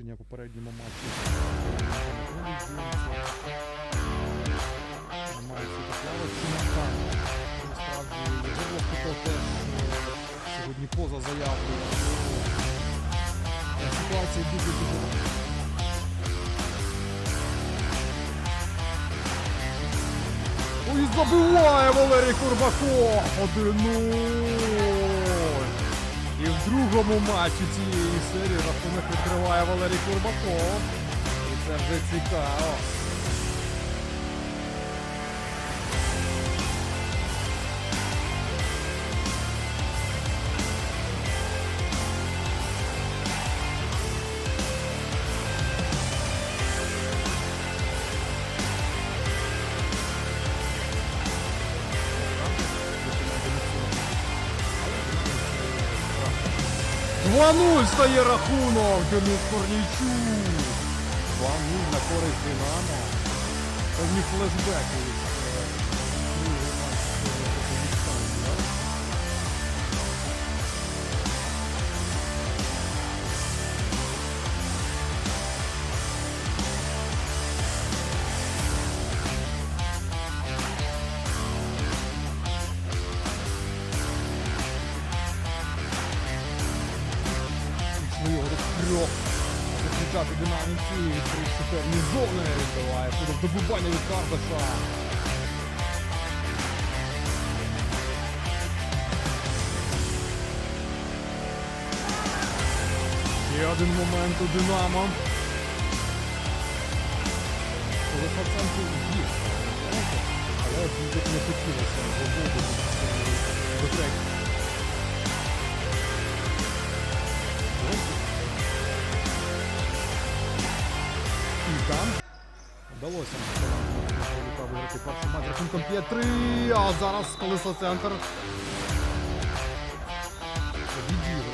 рішення попередньому матчі. Святослава Чумака. Насправді теж е, сьогодні поза заявкою. Ситуація дуже-дуже Ой, забиває Валерій Курбаков! 1-0! Другому матчі цієї серії рахунок відкриває Валерій Курбаков. І це вже цікаво. Два 0 стає рахунок Денис Корнійчук. 2-0 на користь Динамо. Певні флешбеки. Трьох. Закричати динаміці, відкривши певні зони. Відбиває добування від Кардаша. Ще один момент у Динамо. Олександр є. знаєте, Але не хотілося до третього. І вдалося. Лука виграти перший матч рахунком 5-3, а зараз колесо центр. Відіграє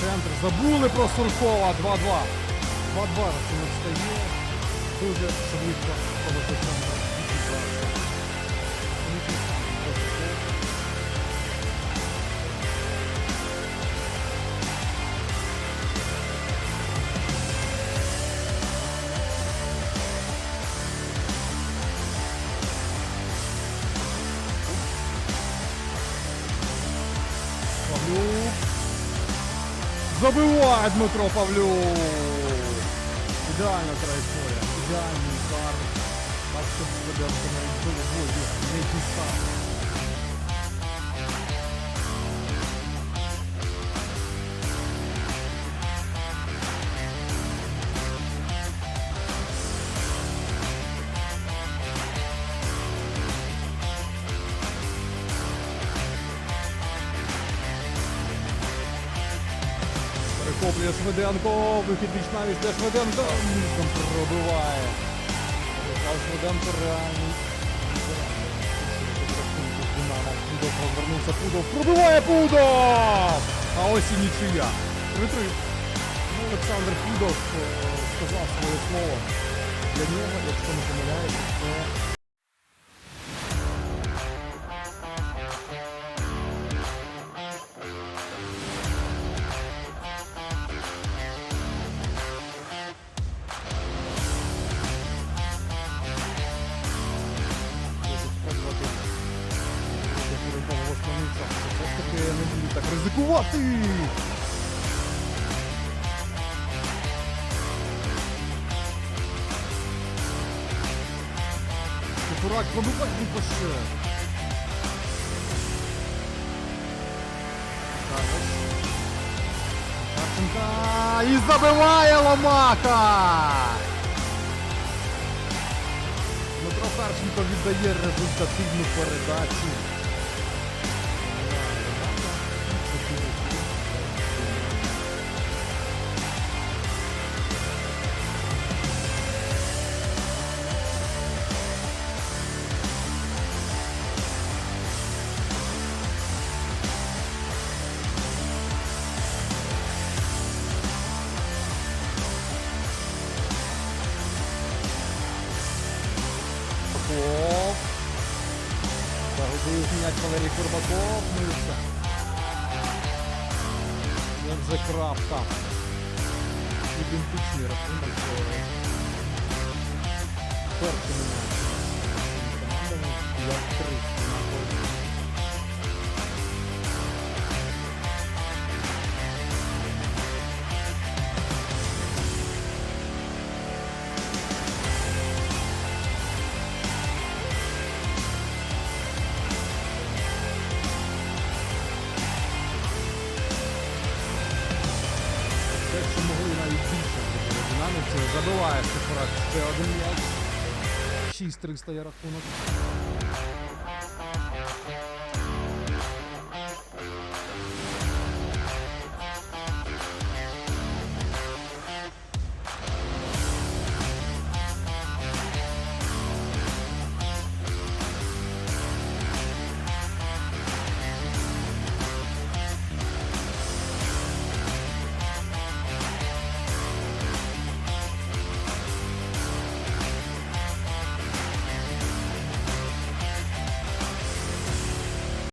Центр забули про Суркова 2-2. 2-2 рахунок стає. Дуже швидко колесо центр. Павлюк. Забиває Дмитро Павлюк. Ідеальна траєкторія. Ідеальний удар. Так, щоб Слободянко навіть не дістав. Перехоплює Швиденко, вихід віч навіть для Швиденко. Низом пробиває. Олександр Швиденко реальний. Пудов розвернувся, Пудов пробиває Пудов! А ось і нічия. 3-3. Ну, Олександр Пудов е, сказав своє слово. Для нього, якщо не помиляється, це ризикувати. Курак пробивать не пише. Харченка і забиває Ломака! Дмитро Харченко віддає результативну передачу. М'яч Валерій Курбаков, мився. Як же крапка. Ідентичний рахунок. е, Першими Забиває Сефарак ще один м'яч. 6-3 стає рахунок.